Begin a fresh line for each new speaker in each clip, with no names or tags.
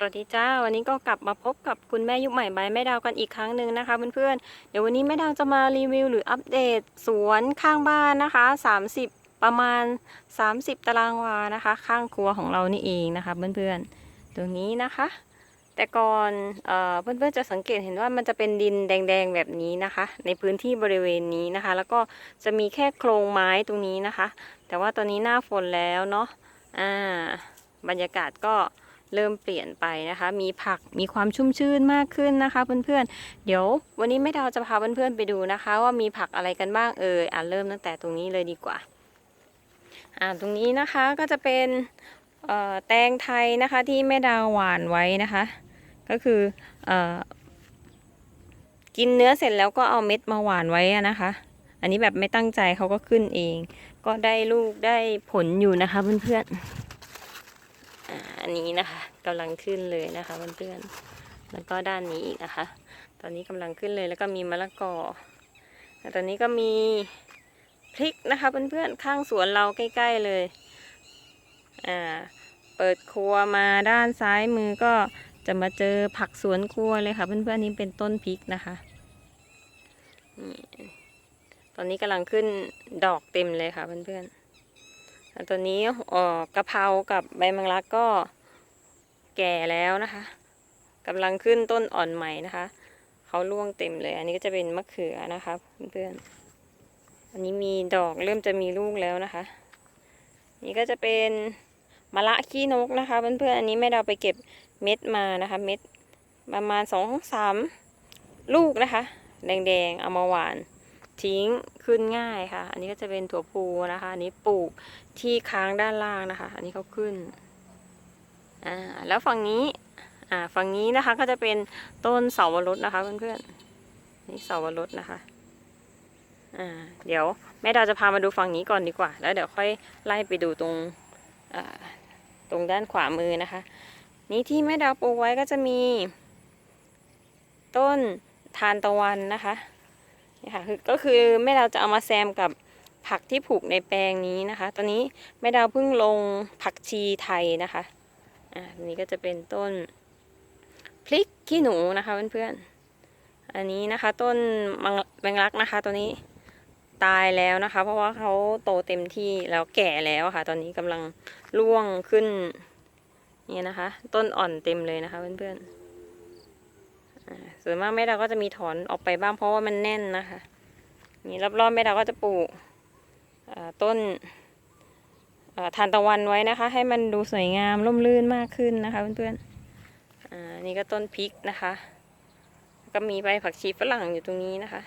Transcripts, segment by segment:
สวัสดีจ้าวันนี้ก็กลับมาพบกับคุณแม่ยุคใหม่ใบแม่ดาวกันอีกครั้งหนึ่งนะคะเพื่อนๆเดี๋ยววันนี้แม่ดาวจะมารีวิวหรืออัปเดตสวนข้างบ้านนะคะ 30 ประมาณ 30 ตารางวานะคะ ข้างครัวของเรานี่เองนะคะเพื่อนๆตรงนี้นะคะ แต่ก่อนเอ่อเพื่อนๆจะสังเกตเห็นว่ามันจะเป็นดินแดงๆแบบนี้นะคะ ในพื้นที่บริเวณนี้นะคะ แล้วก็จะมีแค่โครงไม้ตรงนี้นะคะ แต่ว่าตอนนี้หน้าฝนแล้วเนาะอ่าบรรยากาศก็ เริ่มเปลี่ยนไปนะคะ มีผักมีความชุ่มชื่นมากขึ้นนะคะเพื่อนๆ เดี๋ยววันนี้แม่ดาวจะพาเพื่อนๆไปดูนะคะ ว่ามีผักอะไรกันบ้างเอออ่าเริ่มตั้งแต่ตรงนี้เลยดีกว่าอ่าตรงนี้นะคะก็จะเป็นเอ่อแตงไทยนะคะที่แม่ดาวหวานไว้นะคะ ก็คือเออกินเนื้อเสร็จแล้วก็เอาเม็ดมาหวานไว้นะคะ อันนี้แบบไม่ตั้งใจเขาก็ขึ้นเอง ก็ได้ลูกได้ผลอยู่นะคะเพื่อนๆ อันนี้นะคะกำลังขึ้นเลยนะคะเพื่อนๆแล้วก็ด้านนี้อีกนะคะ ตอนนี้กำลังขึ้นเลยแล้วก็มีมะละกอแล้วตอนนี้ก็มีพริกนะคะเพื่อนๆข้างสวนเราใกล้ๆเลยอ่าเปิดครัวมาด้านซ้ายมือก็จะมาเจอผักสวนครัวเลยค่ะ เพื่อนๆนี่เป็นต้นพริกนะคะนี่ตอนนี้กำลังขึ้นดอกเต็มเลยค่ะเพื่อนๆแล้วตอนนี้ออกะเพรากับใบมังลักก็ แก่แล้วนะคะกำลังขึ้นต้นอ่อนใหม่นะคะ เขาร่วงเต็มเลย อันนี้ก็จะเป็นมะเขือนะคะเพื่อนๆ อันนี้มีดอกเริ่มจะมีลูกแล้วนะคะ นี่ก็จะเป็นมะละขี้นกนะคะ เพื่อนๆ อันนี้แม่เราไปเก็บเม็ดมานะคะ เม็ดประมาณสองสามลูกนะคะ แดงๆ เอามาหวานทิ้งขึ้นง่ายค่ะ อันนี้ก็จะเป็นถั่วพูนะคะ อันนี้ปลูกที่ค้างด้านล่างนะคะ อันนี้เขาขึ้น อ่าแล้วฝั่งนี้อ่าฝั่งนี้นะคะก็จะเป็นต้นเสาวรสนะคะเพื่อนๆนี่เสาวรสนะคะอ่าเดี๋ยวแม่ดาวจะพามาดูฝั่งนี้ก่อนดีกว่า แล้วเดี๋ยวค่อยไล่ไปดูตรงอ่าตรงด้านขวามือนะคะ นี่ที่แม่ดาวปลูกไว้ก็จะมี ต้นทานตะวันนะคะนี่ค่ะคือก็คือแม่ดาวจะเอามาแซมกับผักที่ปลูกในแปลงนี้นะคะ ตอนนี้แม่ดาวเพิ่งลงผักชีไทยนะคะ อ่าอันนี้ก็จะเป็นต้นพริกขี้หนูนะคะเพื่อนๆ อันนี้นะคะต้นมังแมงลักนะคะ ตัวนี้ตายแล้วนะคะ เพราะว่าเขาโตเต็มที่แล้วแก่แล้วค่ะ ตอนนี้กำลังร่วงขึ้นนี่นะคะ ต้นอ่อนเต็มเลยนะคะ เพื่อนๆอ่าส่วนมากแม่ดาวก็จะมีถอนออกไปบ้างเพราะว่ามันแน่นนะคะ นี่รอบๆแม่ดาวก็จะปลูกต้น ทานตะวันไว้นะคะ ให้มันดูสวยงามร่มรื่นมากขึ้นนะคะเพื่อนๆอ่านี่ก็ต้นพริกนะคะ ก็มีใบผักชีฝรั่งอยู่ตรงนี้นะคะ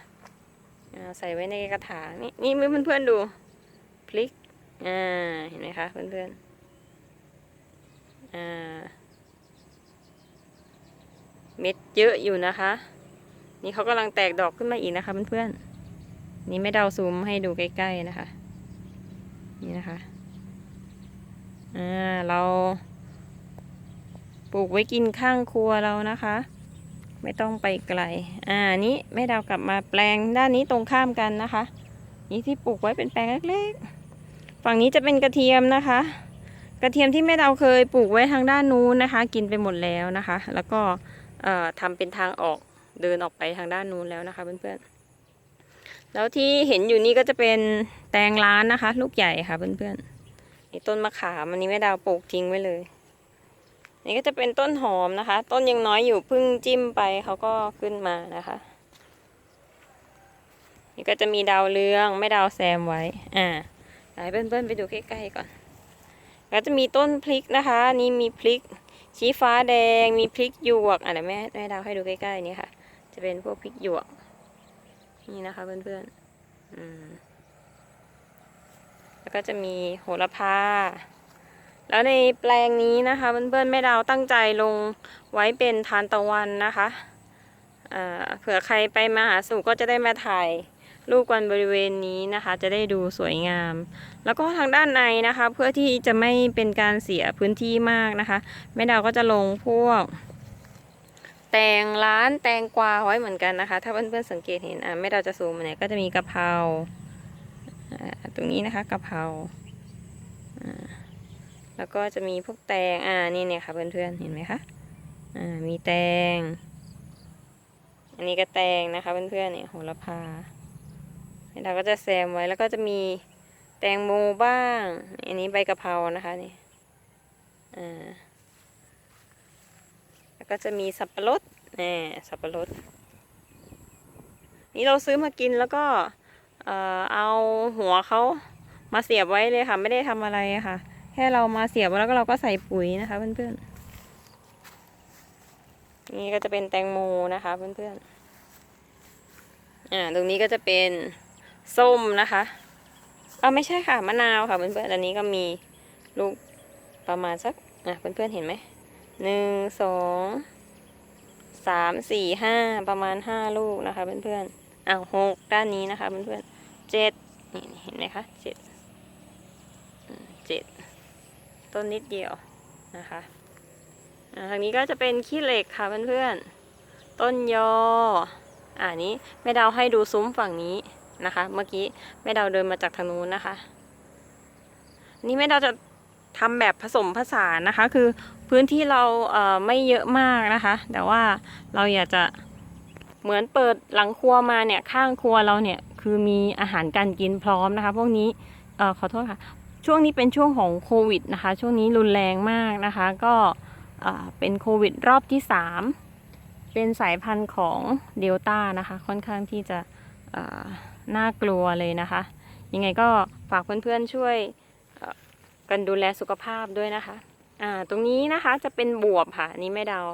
อ่าใส่ไว้ในกระถางนี่นี่เพื่อนๆดูพริกอ่าเห็นไหมคะเพื่อนๆอ่าเม็ดเยอะอยู่นะคะ นี่เขากำลังแตกดอกขึ้นมาอีกนะคะเพื่อนๆนี่ไม่เดาซูมให้ดูใกล้ๆนะคะ นี่นะคะ อ่าเรา ปลูกไว้กินข้างครัวเรานะคะ ไม่ต้องไปไกล อ่านี้แม่ดาวกลับมาแปลงด้านนี้ตรงข้ามกันนะคะ นี่ที่ปลูกไว้เป็นแปลงเล็กๆ ฝั่งนี้จะเป็นกระเทียมนะคะ กระเทียมที่แม่ดาวเคยปลูกไว้ทางด้านนู้นนะคะ กินไปหมดแล้วนะคะ แล้วก็เอ่อทำเป็นทางออกเดินออกไปทางด้านนู้นแล้วนะคะเพื่อนๆแล้วที่เห็นอยู่นี่ก็จะเป็นแตงร้านนะคะ ลูกใหญ่ค่ะเพื่อนๆ นี่ต้นมะขามอันนี้แม่ดาวปลูกทิ้งไว้เลย นี่ก็จะเป็นต้นหอมนะคะ ต้นยังน้อยอยู่เพิ่งจิ้มไปเขาก็ขึ้นมานะคะ นี่ก็จะมีดาวเรืองไม่ดาวแซมไว้ อ่าเดี๋ยวให้เพื่อนๆไปดูใกล้ๆก่อนแล้วจะมีต้นพริกนะคะ นี่มีพริกชี้ฟ้าแดง มีพริกหยวกอะเดี๋ยวแม่แม่ดาวให้ดูใกล้ๆนี่ค่ะ จะเป็นพวกพริกหยวก นี่นะคะเพื่อนๆ อืม แล้วก็จะมีโหระพา แล้วในแปลงนี้นะคะเพื่อนๆแม่ดาวตั้งใจลงไว้เป็นทานตะวันนะคะเผื่อใครไปมาหาสู่ก็จะได้มาถ่ายรูปกันบริเวณนี้นะคะ จะได้ดูสวยงาม แล้วก็ทางด้านในนะคะ เพื่อที่จะไม่เป็นการเสียพื้นที่มากนะคะแม่ดาวก็จะลงพวก แตงร้านแตงกวาไว้เหมือนกันนะคะ ถ้าเพื่อนๆสังเกตเห็นอะแม่ดาวจะซูมเนี่ยก็จะมีกะเพรา ตรงนี้นะคะกะเพราแล้วก็จะมีพวกแตง อ่า นี่เนี่ยค่ะเพื่อนๆ เห็นไหมคะ อ่า มีแตง อันนี้ก็แตงนะคะเพื่อนๆ เนี่ยโหระพาเราก็จะแซมไว้แล้วก็จะมีแตงโมบ้าง อันนี้ใบกะเพรานะคะนี่ อ่า แล้วก็จะมีสับปะรดแหมสับปะรด นี่เราซื้อมากินแล้วก็ เอ่อเอาหัวเขามาเสียบไว้เลยค่ะ ไม่ได้ทำอะไรค่ะ แค่เรามาเสียบแล้วก็เราก็ใส่ปุ๋ยนะคะ เพื่อนๆนี่ก็จะเป็นแตงโมนะคะ เพื่อนๆอ่าตรงนี้ก็จะเป็นส้มนะคะเอาไม่ใช่ค่ะมะนาวค่ะเพื่อนๆอันนี้ก็มีลูกประมาณสักอะเพื่อนๆเห็นไหมหนึ่งสองสามสี่ห้าประมาณห้าลูกนะคะเพื่อนๆ อ้าวหกด้านนี้นะคะเพื่อนๆเจ็ดนี่เห็นไหมคะเจ็ดเจ็ดต้นนิดเดียวนะคะอ่าทางนี้ก็จะเป็นขี้เหล็กค่ะเพื่อนๆ ต้นยอ อ่านี้แม่ดาวให้ดูซุ้มฝั่งนี้นะคะ เมื่อกี้แม่ดาวเดินมาจากทางนู้นนะคะ นี่แม่ดาวจะทำแบบผสมผสานนะคะ คือพื้นที่เราเอ่อไม่เยอะมากนะคะ แต่ว่าเราอยากจะ เหมือนเปิดหลังครัวมาเนี่ยข้างครัวเราเนี่ยคือมีอาหารการกินพร้อมนะคะ พวกนี้เออขอโทษค่ะ ช่วงนี้เป็นช่วงของโควิดนะคะ ช่วงนี้รุนแรงมากนะคะ ก็เออเป็นโควิดรอบที่สามเป็นสายพันธุ์ของเดลต้านะคะ ค่อนข้างที่จะน่ากลัวเลยนะคะ ยังไงก็ฝากเพื่อนๆช่วยกันดูแลสุขภาพด้วยนะคะ อ่า ตรงนี้นะคะจะเป็นบวบค่ะนนี้แม่ดาว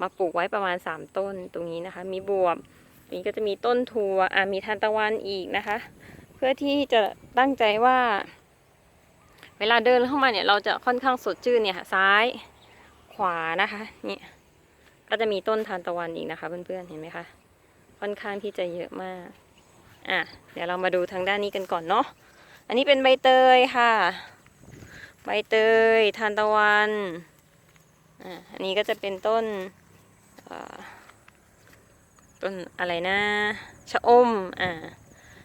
มาปลูกไว้ประมาณ 3 ต้นตรงนี้นะคะ มีบวบอันนี้ก็จะมีต้นทัวอ่ามีทานตะวันอีกนะคะ เพื่อที่จะตั้งใจว่า เวลาเดินเข้ามาเนี่ยเราจะค่อนข้างสดชื่นเนี่ยค่ะซ้ายขวานะคะนี่ก็จะมีต้นทานตะวันอีกนะคะ เพื่อนๆเห็นไหมคะค่อนข้างที่จะเยอะมากอะเดี๋ยวเรามาดูทางด้านนี้กันก่อนเนาะอันนี้เป็นใบเตยค่ะ ใบเตยทานตะวันอ่าอันนี้ก็จะเป็นต้น ต้นอะไรนะ ชะอม อ่า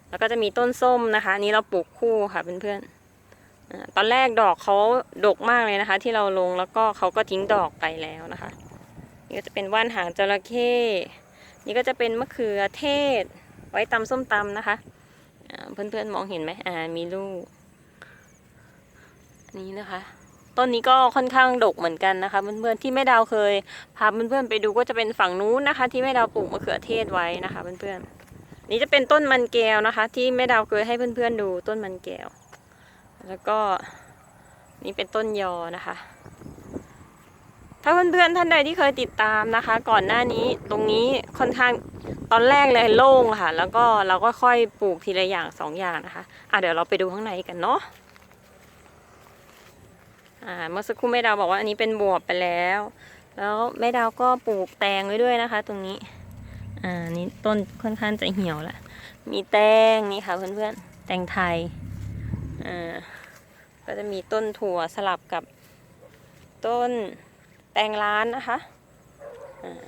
แล้วก็จะมีต้นส้มนะคะ นี้เราปลูกคู่ค่ะเพื่อนๆตอนแรกดอกเขาดกมากเลยนะคะ ที่เราลงแล้วก็เขาก็ทิ้งดอกไปแล้วนะคะ นี่ก็จะเป็นว่านหางจระเข้นี่ก็จะเป็นมะเขือเทศ ไว้ตำส้มตำนะคะเพื่อนๆมองเห็นไหมอ่ามีลูกนี้นะคะ ต้นนี้ก็ค่อนข้างดกเหมือนกันนะคะ เพื่อนๆที่แม่ดาวเคยพาเพื่อนๆไปดูก็จะเป็นฝั่งนู้นนะคะ ที่แม่ดาวปลูกมะเขือเทศไว้นะคะ เพื่อนๆนี่จะเป็นต้นมันแก้วนะคะ ที่แม่ดาวเคยให้เพื่อนๆดูต้นมันแก้ว แล้วก็นี่เป็นต้นยอนะคะ ถ้าเพื่อนๆท่านใดที่เคยติดตามนะคะ ก่อนหน้านี้ตรงนี้ค่อนข้างตอนแรกเลยโล่งค่ะ แล้วก็เราก็ค่อยปลูกทีละอย่างสองอย่างนะคะ อะเดี๋ยวเราไปดูข้างในกันเนาะ อ่าเมื่อสักครู่แม่ดาวบอกว่าอันนี้เป็นบวบไปแล้ว แล้วแม่ดาวก็ปลูกแตงไว้ด้วยนะคะ ตรงนี้ อ่านี่ต้นค่อนข้างจะเหี่ยวละมีแตงนี่ค่ะเพื่อนๆแตงไทยอ่าก็จะมีต้นถั่วสลับกับต้นแตงร้านนะคะอ่า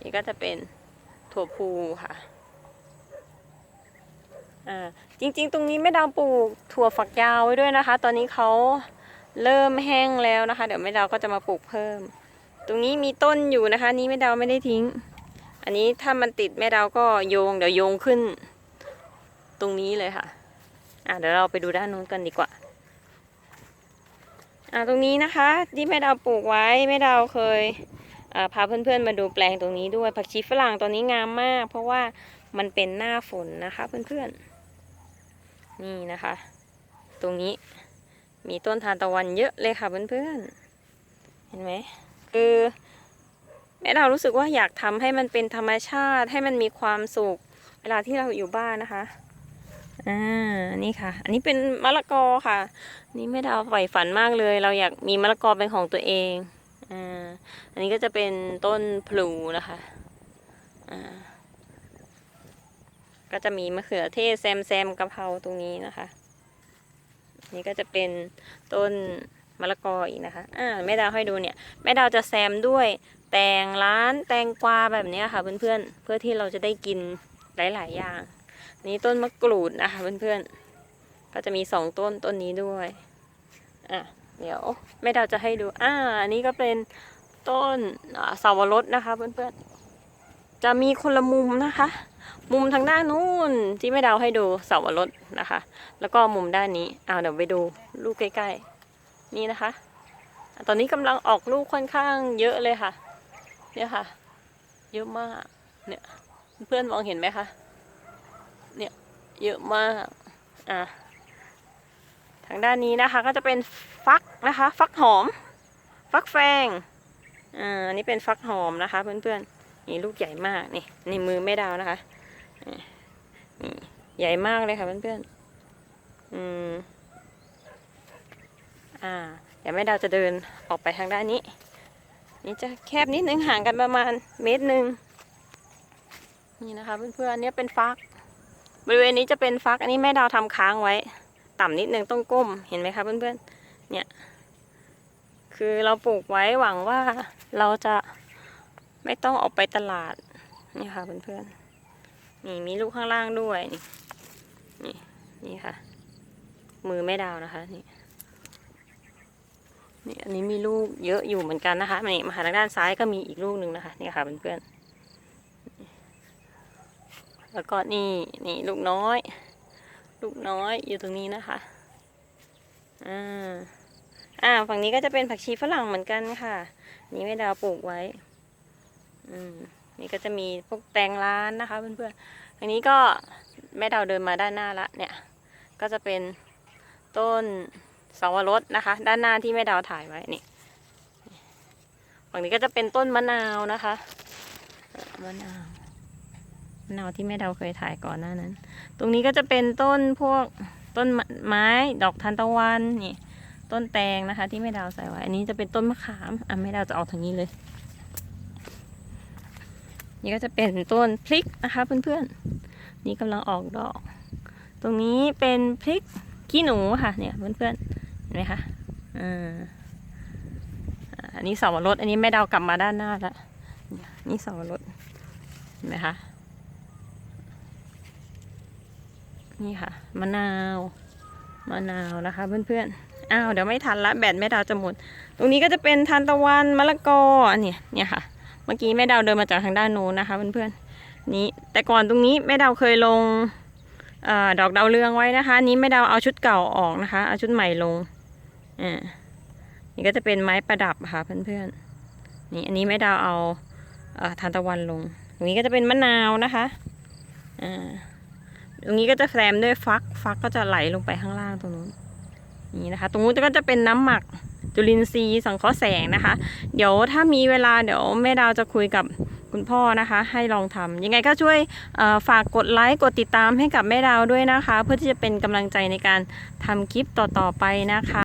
นี่ก็จะเป็นถั่วพูค่ะอ่าจริงๆ ตรงนี้แม่ดาวปลูกถั่วฝักยาวไว้ด้วยนะคะ ตอนนี้เขา เริ่มแห้งแล้วนะคะ เดี๋ยวแม่ดาวก็จะมาปลูกเพิ่ม ตรงนี้มีต้นอยู่นะคะ นี้แม่ดาวไม่ได้ทิ้ง อันนี้ถ้ามันติดแม่ดาวก็โยง เดี๋ยวโยงขึ้น ตรงนี้เลยค่ะ อะเดี๋ยวเราไปดูด้านนู้นกันดีกว่า อะตรงนี้นะคะที่แม่ดาวปลูกไว้แม่ดาวเคยพาเพื่อนๆมาดูแปลงตรงนี้ด้วยผักชีฝรั่งตัวนี้งามมาก เพราะว่ามันเป็นหน้าฝนนะคะเพื่อนๆนี่นะคะ ตรงนี้ มีต้นทานตะวันเยอะเลยค่ะเพื่อนๆ เห็นไหมคือแม่เรารู้สึกว่าอยากทำให้มันเป็นธรรมชาติให้มันมีความสุข เวลาที่เราอยู่บ้านนะคะอ่านี่ค่ะ อันนี้เป็นมะละกอค่ะ นี่แม่ดาวใฝ่ฝันมากเลย เราอยากมีมะละกอเป็นของตัวเองอ่าอันนี้ก็จะเป็นต้นพลูนะคะอ่าก็จะมีมะเขือเทศแซมแซมกะเพราตรงนี้นะคะ นี่ก็จะเป็นต้นมะละกออีกนะคะ อ่าแม่ดาวให้ดูเนี่ย แม่ดาวจะแซมด้วย แตงร้านแตงกวาแบบนี้ค่ะ เพื่อนๆเพื่อที่เราจะได้กินหลาย ๆ อย่าง นี่ต้นมะกรูดนะคะเพื่อนๆก็จะมีสองต้นต้นนี้ด้วย อะ เดี๋ยวแม่ดาวจะให้ดู อ่า อันนี้ก็เป็นต้นอ่าสาวรสนะคะเพื่อนๆ จะมีคนละมุมนะคะ มุมทางด้านนู้นที่ไม่ดาวให้ดูเสาวรสนะคะ แล้วก็มุมด้านนี้เอาเดี๋ยวไปดูลูกใกล้ๆ นี่นะคะ ตอนนี้กำลังออกลูกค่อนข้างเยอะเลยค่ะ เนี่ยค่ะ เยอะมากเนี่ยเพื่อนมองเห็นไหมคะเนี่ยเยอะมากอะทางด้านนี้นะคะก็จะเป็นฟักนะคะ ฟักหอม ฟักแฟงอ่าอันนี้เป็นฟักหอมนะคะเพื่อนๆ นี่ลูกใหญ่มากนี่นี่มือไม่ดาวนะคะนี่ใหญ่มากเลยค่ะเพื่อนๆอืมอ่าเดี๋ยวแม่ดาวจะเดินออกไปทางด้านนี้ นี่จะแคบนิดนึงห่างกันประมาณเมตรหนึ่งนี่นะคะเพื่อนๆเนี่ยเป็นฟัก บริเวณนี้จะเป็นฟัก อันนี้แม่ดาวทำค้างไว้ ต่ำนิดนึงต้องก้มเห็นไหมคะเพื่อนๆเนี่ย คือเราปลูกไว้หวังว่าเราจะ ไม่ต้องออกไปตลาด นี่ค่ะเพื่อนๆ นี่มีลูกข้างล่างด้วย นี่ นี่นี่ค่ะ มือแม่ดาวนะคะนี่นี่อันนี้มีลูกเยอะอยู่เหมือนกันนะคะนี่มาหาทางด้านซ้ายก็มีอีกลูกหนึ่งนะคะนี่ค่ะเพื่อนๆ แล้วก็นี่นี่ลูกน้อย ลูกน้อยอยู่ตรงนี้นะคะ อ่า อ่าฝั่งนี้ก็จะเป็นผักชีฝรั่งเหมือนกันค่ะ นี่แม่ดาวปลูกไว้ อืมนี่ก็จะมีพวกแตงร้านนะคะเพื่อนๆอันนี้ก็แม่ดาวเดินมาด้านหน้าละเนี่ย ก็จะเป็นต้นสาวรสนะคะ ด้านหน้าที่แม่ดาวถ่ายไว้นี่ฝั่งนี้ก็จะเป็นต้นมะนาวนะคะมะนาวมะนาวที่แม่ดาวเคยถ่ายก่อนหน้านั้น ตรงนี้ก็จะเป็นต้นพวกต้นไม้ดอกทานตะวันนี่ต้นแตงนะคะ ที่แม่ดาวใส่ไว้ อันนี้จะเป็นต้นมะขามอะแม่ดาวจะเอาทางนี้เลย นี่ก็จะเป็นต้นพริกนะคะเพื่อนๆ นี่กำลังออกดอก ตรงนี้เป็นพริกขี้หนูค่ะเนี่ยเพื่อนๆ เห็นไหมคะอ่าอันนี้สาวรสอันนี้แม่ดาวกลับมาด้านหน้าแล้วนี่สาวรสเห็นไหมคะนี่ค่ะมะนาวมะนาวนะคะเพื่อนๆอ้าวเดี๋ยวไม่ทันละแบตแม่ดาวจะหมด ตรงนี้ก็จะเป็นทานตะวันมะละกอเนี่ยเนี่ยค่ะ มื่อกี้แม่ดาวเดินมาจากทางด้านโน้นนะคะเพื่อนๆนี้แต่ก่อนตรงนี้แม่ดาวเคยลงอดอกดาวเรืองไว้นะคะอันนี้ไม่ดาวเอาชุดเก่าออกนะคะ เอาชุดใหม่ลงอ่านี่ก็จะเป็นไม้ประดับค่ะเพื่อนๆนี่อันนี้ไม่ดาวเอาอทานตะวันลง ตรงนี้ก็จะเป็นมะนาวนะคะอ่าตรงนี้ก็จะแซมด้วยฟักฟักก็จะไหลลงไปข้างล่างตรงนู้นนี่นะคะ ตรงนู้นก็จะเป็นน้ำหมัก จุลินทรีย์สังเคราะห์แสงนะคะ เดี๋ยวถ้ามีเวลาเดี๋ยวแม่ดาวจะคุยกับคุณพ่อนะคะ ให้ลองทำยังไงก็ช่วยฝากกดไลค์กดติดตามให้กับแม่ดาวด้วยนะคะ เพื่อที่จะเป็นกำลังใจในการทำคลิปต่อๆไปนะคะ